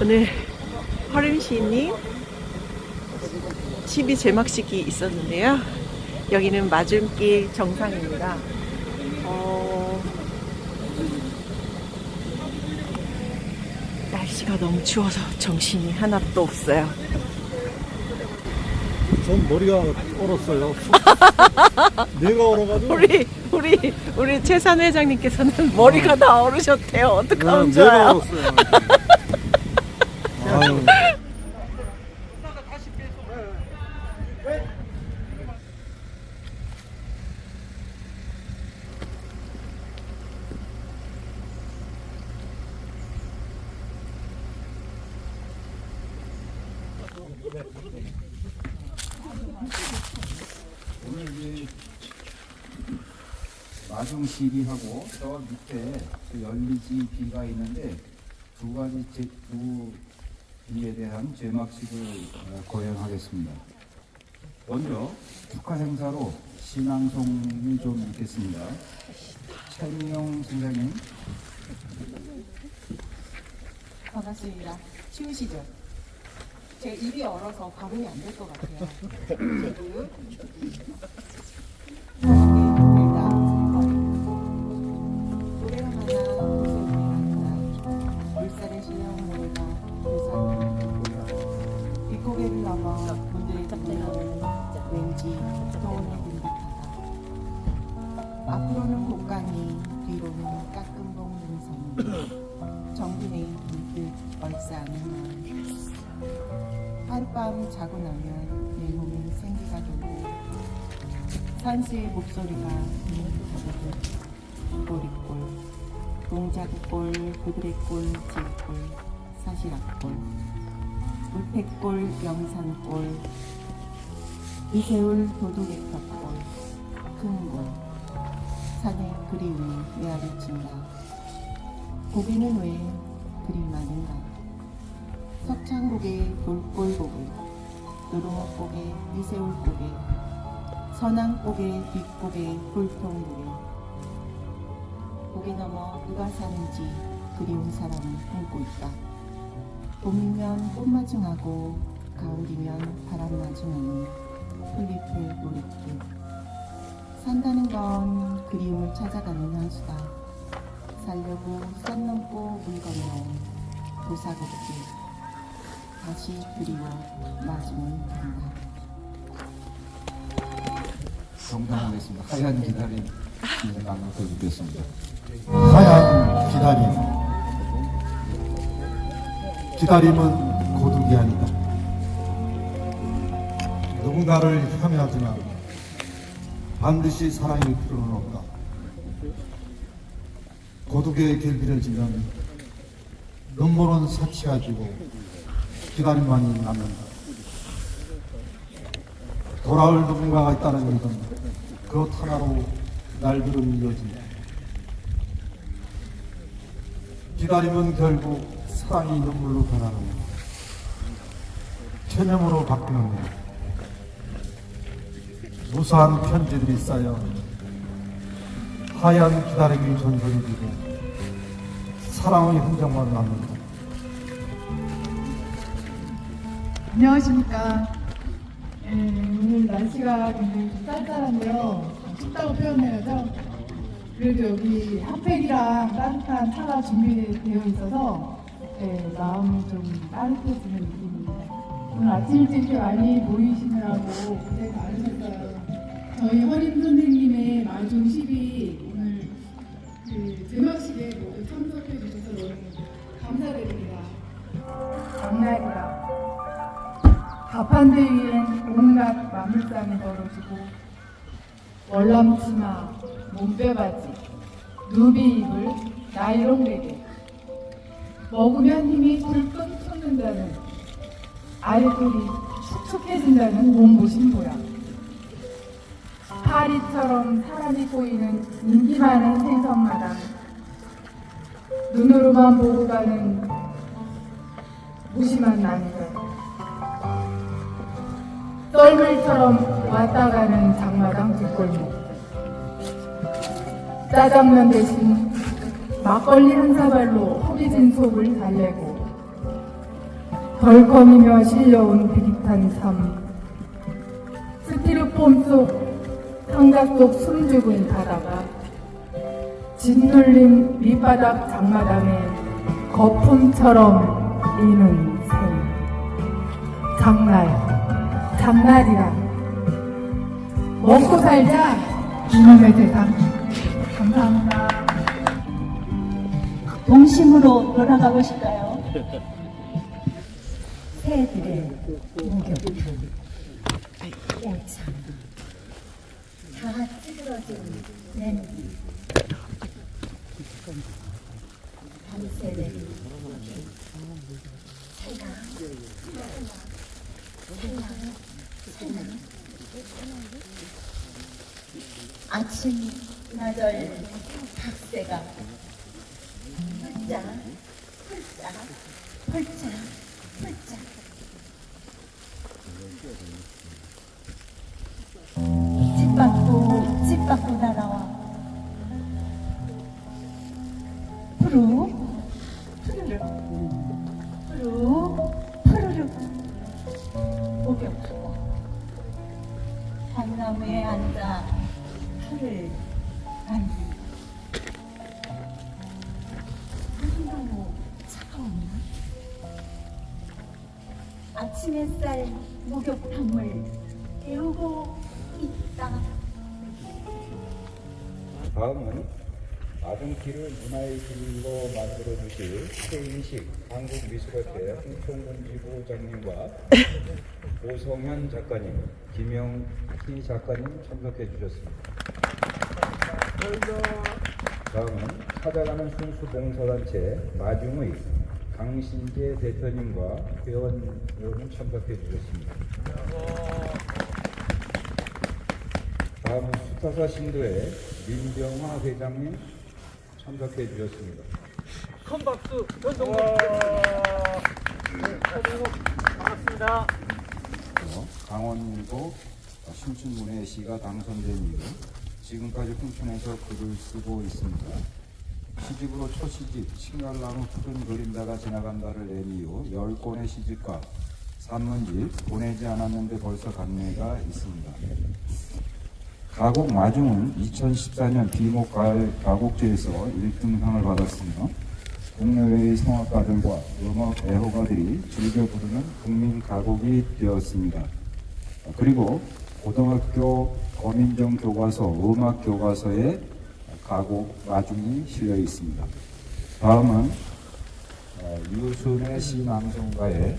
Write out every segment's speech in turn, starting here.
오늘 허름 시인님 12 제막식이 있었는데요. 여기는 맞은길 정상입니다. 어, 날씨가 너무 추워서 정신이 하나도 없어요. 전 머리가 얼었어요. 내가 얼어가지고. 우리 우리 우리 최산 회장님께서는 머리가 다 얼으셨대요. 어떡하면 네, 내가 좋아요. 얼었어요. 이제 마중시리하고 저 밑에 그 열리지 비가 있는데 두 가지 제, 두 비에 대한 제막식을 어, 거행하겠습니다. 먼저 축하 행사로 신앙송이 좀 있겠습니다. 최민영 선생님, 반갑습니다. 추우시죠? 제 입이 얼어서 발음이 안 될 것 같아요. 앞으로는 곡간이 뒤로는 까끔봉 능선 정근의 얼싸는 마음 하룻밤 자고 나면 내 몸에 생기가 돌고 산수의 목소리가 잉긋하듯 꼬리꼴 동자구꼴 그들의꼴 질꼴 사시락꼴 우태꼴 영산꼴 이세울 도둑의터꼴 큰골 산의 그리움이 메아리친다 고개는 왜 그리 많은가? 석창고개 돌골고개 노롱옥고개 미세울고개 선앙고개 뒷고개 굴통고개 고개 넘어 누가 사는지 그리운 사람을 품고 있다. 봄이면 꽃마중하고 가을이면 바람마중하는 풀잎을 노랫길 산다는 건 그리움을 찾아가는 향수다 살려고 산 넘고 물 건너온 도사걷길 다시 그리워 마중은 간다. 정당하겠습니다. 하얀 기다림 이제 나눠서 듣겠습니다. 하얀 기다림. 기다림은 고독이 아니다. 누군가를 향하지만 반드시 사랑일 필요는 없다. 고독의 결비를 지면 눈물은 사치가 지고 기다림만이 남는다. 돌아올 누군가가 있다는 믿음, 그것 하나로 날들은 이어진다. 기다림은 결국 사랑이 눈물로 변하는 체념으로 바뀌는 것. 무수한 편지들이 쌓여 하얀 기다림이 전선이 되고 사랑의 흔적만 남는다. 안녕하십니까. 예, 오늘 날씨가 굉장히 좀 쌀쌀한데요. 춥다고 표현해야죠. 그래도 여기 핫팩이랑 따뜻한 차가 준비되어 있어서 예, 마음이 좀 따뜻해지는 느낌입니다. 오늘 아침 일찍 많이 모이시느라고 고생 많으셨어요. 저희 허림 선생님의 마중 10이 오늘 그 제막식에 모두 참석해 주셔서 너무 감사드립니다. 장날이라 가판대 위엔 온갖 만물상이 벌어지고 월남치마, 몸빼바지, 누비 입을 나이롱 베개 먹으면 힘이 불끈 솟는다는 아랫돌이 축축해진다는 몸보신 모양 파리처럼 사람이 보이는 인기 많은 생선마당. 눈으로만 보고 가는 무심한 남자 썰물처럼 왔다 가는 장마당 뒷골목. 짜장면 대신 막걸리 한 사발로 허비진 속을 달래고 덜컹이며 실려온 비릿한 삶. 스티로폼 속 속 숨죽은 바다가 짓눌린 밑바닥 장마당에 거품처럼 이는 생 장날 장날이라. 먹고 살자. 이놈의 세상. 감사합니다. 동심으로 돌아가고 싶어요. 새들의 목욕탕, 오참, 다 찌그러진 냄비, 밤새 내린 새가, 새나, 새나, 아침 나절 길을 문화의 길로 만들어주실 최인식 한국미술협회 홍콩군지부장님과 오성현 작가님, 김영희 작가님 참석해 주셨습니다. 다음은 찾아가는 순수봉사단체 마중의 강신재 대표님과 회원 여러분 참석해 주셨습니다. 다음은 수타사 신도의 민병화 회장님 참석해 주셨습니다. 큰 박수 전동국 반갑습니다. 어, 강원도 신춘문예 시가 당선된 이후 지금까지 홍천에서 글을 쓰고 있습니다. 시집으로 초시집 칭갈나무 푸른 그림자가 지나간다를 낸 이후 10권의 시집과 산문집 보내지 않았는데 벌써 감매가 있습니다. 가곡 마중은 2014년 비목 가을 가곡제에서 1등상을 받았으며 국내외의 성악가들과 음악 애호가들이 즐겨 부르는 국민 가곡이 되었습니다. 그리고 고등학교 거민정 교과서, 음악 교과서에 가곡 마중이 실려 있습니다. 다음은 어, 유순의 시낭송가의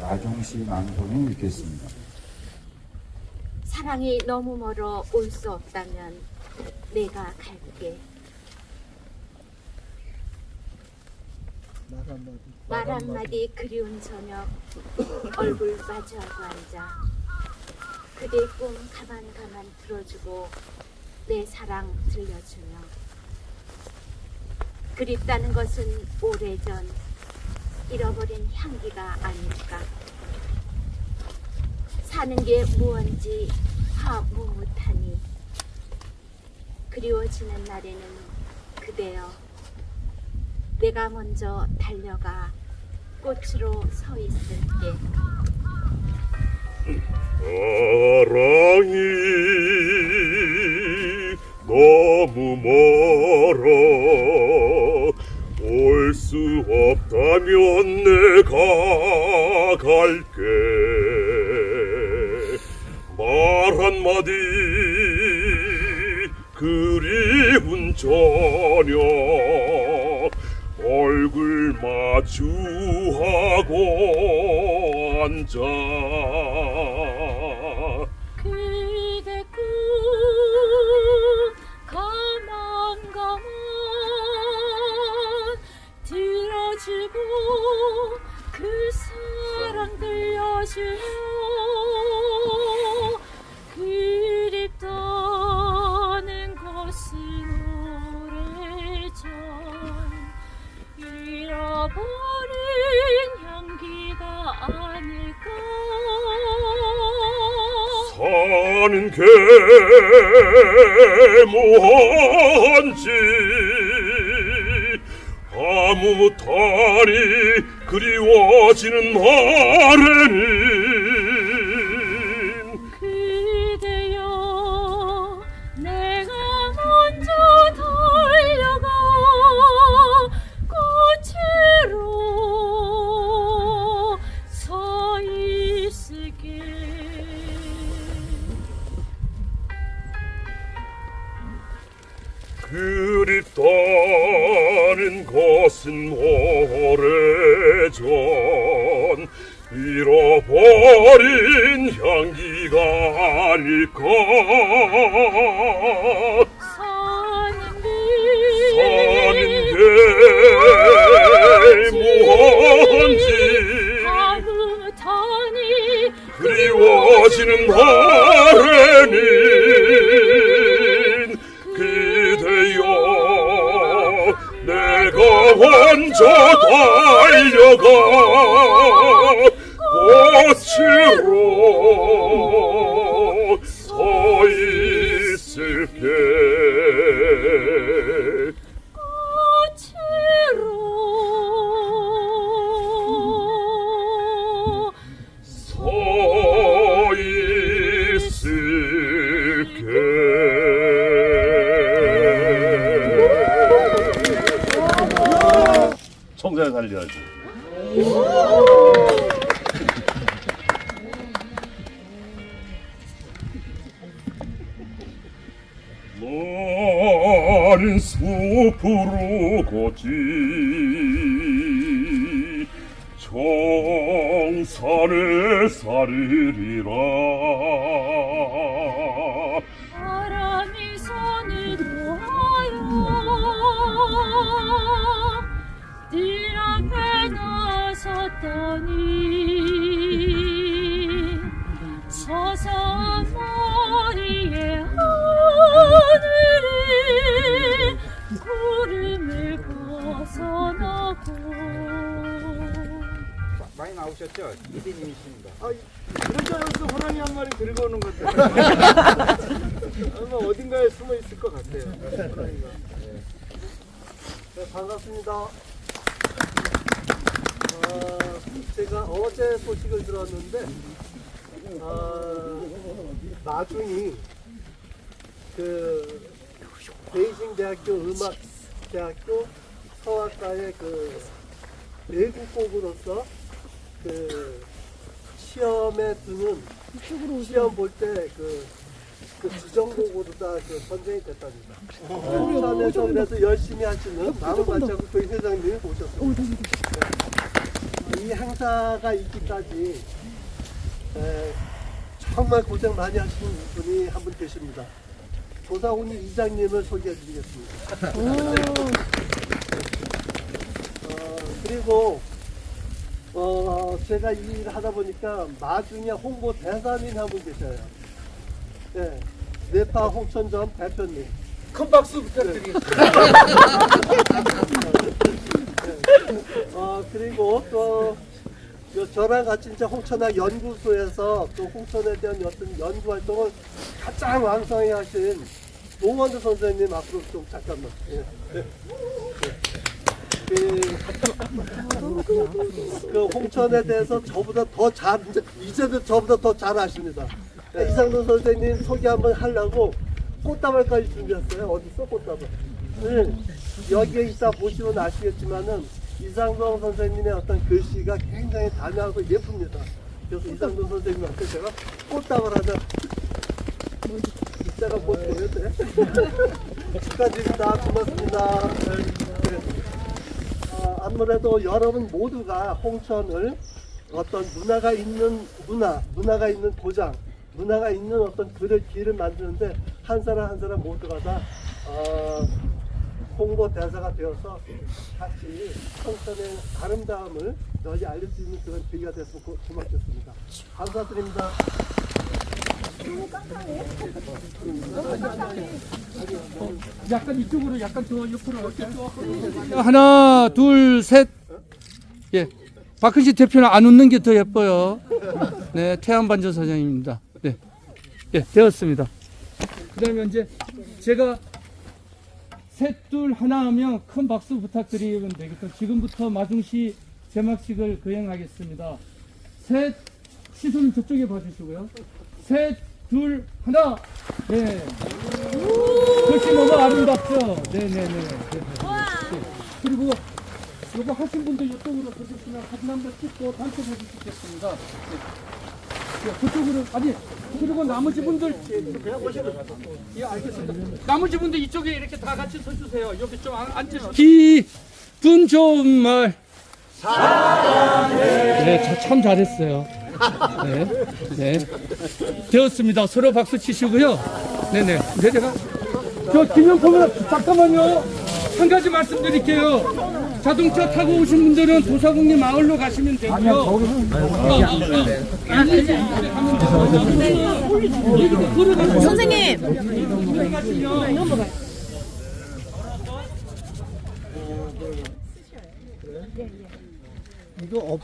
나중시 낭송을 읽겠습니다. 사랑이 너무 멀어 올 수 없다면 내가 갈게. 말 한마디. 그리운 저녁 얼굴 마주하고 앉아. 그대 꿈 가만 가만 들어주고 내 사랑 들려주며. 그립다는 것은 오래전 잃어버린 향기가 아닐까 사는 게 무언지 화무무하니 그리워지는 날에는 그대여 내가 먼저 달려가 꽃으로 서 있을게. 사랑이 너무 멀어 올 수 없다면 내가 갈게. 말 한마디. 그리운 저녁 얼굴 마주하고 앉아 뭐한지 아무 못하니 그리워지는 날에는 지는 날에는 그대여 내가 먼저 달려가 청자 나섰더니 서서 머리에 하늘을 구름을 벗어나고 많이 나오셨죠? 이대님이십니다. 그러지 않아서 호랑이 한 마리 들고 오는 건데 아마 어딘가에 숨어 있을 것 같아요 호랑이가 네, 반갑습니다. 아, 제가 어제 소식을 들었는데 아, 나중이 그 베이징 대학교 음악 대학교 서학과의 그 외국곡으로서 그 시험에 드는 시험 볼 때그그 지정곡으로 다그 선정이 됐답니다. 부산에서 그래서 열심히 하시는 마음 발자국 회 회장님이 오셨습니다. 네. 이 행사가 있기까지 에, 정말 고생 많이 하시는 분이 한 분 계십니다. 조사훈이 이장님을 소개해 드리겠습니다. 어, 그리고 어, 제가 이 일을 하다 보니까 마중에 홍보 대사님 한 분 계셔요. 네, 네파 홍천점 대표님. 큰 박수 부탁드립니다 어, 그리고 또요 저랑 같이 이제 홍천학 연구소에서 또 홍천에 대한 어떤 연구 활동을 가장 왕성히 하신 노원드 선생님 앞으로 좀 잠깐만. 예. 예. 그, 그 홍천에 대해서 저보다 더 잘, 이제, 이제는 저보다 더 잘 아십니다. 예, 이상돈 선생님 소개 한번 하려고 꽃다발까지 준비했어요. 어딨어, 꽃다발? 네. 여기에 있다 보시면 아시겠지만은 이상동 선생님의 어떤 글씨가 굉장히 단아하고 예쁩니다. 그래서 이상동 선생님한테 제가 꽃다발 하나 이따가 돼? 축하드립니다. 고맙습니다. 네. 어, 아무래도 여러분 모두가 홍천을 어떤 문화가 있는 문화, 문화가 있는 고장, 문화가 있는 어떤 글을 길을 만드는데 한 사람 한 사람 모두가 다 어, 홍보 대사가 되어서 같이 홍천의 아름다움을 널리 알릴 수 있는 그런 계기가 됐으면 고, 고맙겠습니다. 감사드립니다. 약간 이쪽으로 약간 더 옆으로 할까요? 하나, 둘, 셋. 예. 박근씨 대표는 안 웃는 게 더 예뻐요. 네, 태안반전 사장입니다. 네. 예, 되었습니다. 그 다음에 이제 제가 셋, 둘, 하나 하면 큰 박수 부탁드리면 되겠다. 지금부터 마중시 제막식을 거행하겠습니다. 셋, 시선을 저쪽에 봐주시고요. 셋, 둘, 하나. 네. 글씨 너무 아름답죠? 네네네. 네, 네. 그리고 이거 하신 분들 이쪽으로 보시면 사진 한번 찍고 단체 해주시겠습니다 네, 그쪽으로 아니 그리고 나머지 분들 예 알겠습니다. 나머지 분들 이쪽에 이렇게 다 같이 서주세요. 여기 좀 앉- 앉으시고. 기분 좋은 말. 네, 저참 잘했어요. 네, 네. 되었습니다. 서로 박수 치시고요. 네네. 네, 제가 저 기념품을 잠깐만요. 한 가지 말씀드릴게요. 자동차 타고 오신 분들은 도사국리 마을로 가시면 되고요. 선생님 이거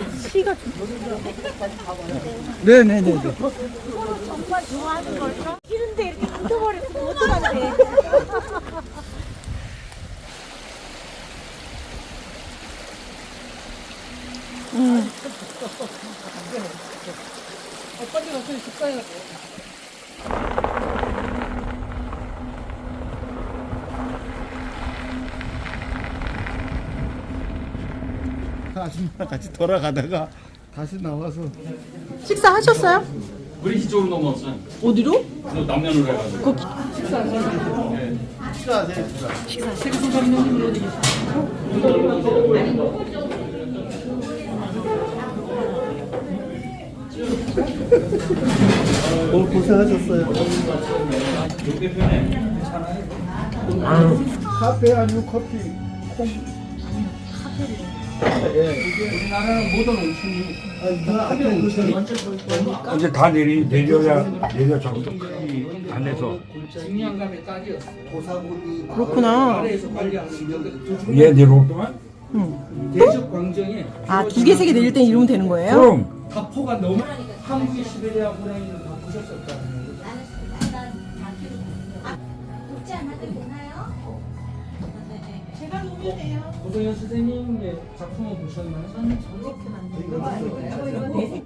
없이 네네네. 정말 좋아하는 걸까? 싫은데 이렇게 묻어버리면 어떡하지? 빨리 가서 식사해야 돼. 아줌마 같이 돌아가다가 다시 나와서 식사하셨어요? 우리 이쪽으로 넘어왔어요. 어디로? 남면으로 해가지고. 오늘 고생하셨어요. 카페 아니면 커피? 콩. 우리나라는 모든 온천이 이제 다 내리 내려야 내려 정도 안에서. 도사군이 그렇구나. 아래에서 관리하는 얘 내려올 동안 대적 광정에 아 두 개 세 개 내릴 땐 이러면 되는 거예요? 그럼 가포가 너무 한국의 시베리아 호랑이는 다 부셨었다. 웃지 고소연 선생님의 예, 작품을 보셨나요? 저는 저렇게 만든 거예요.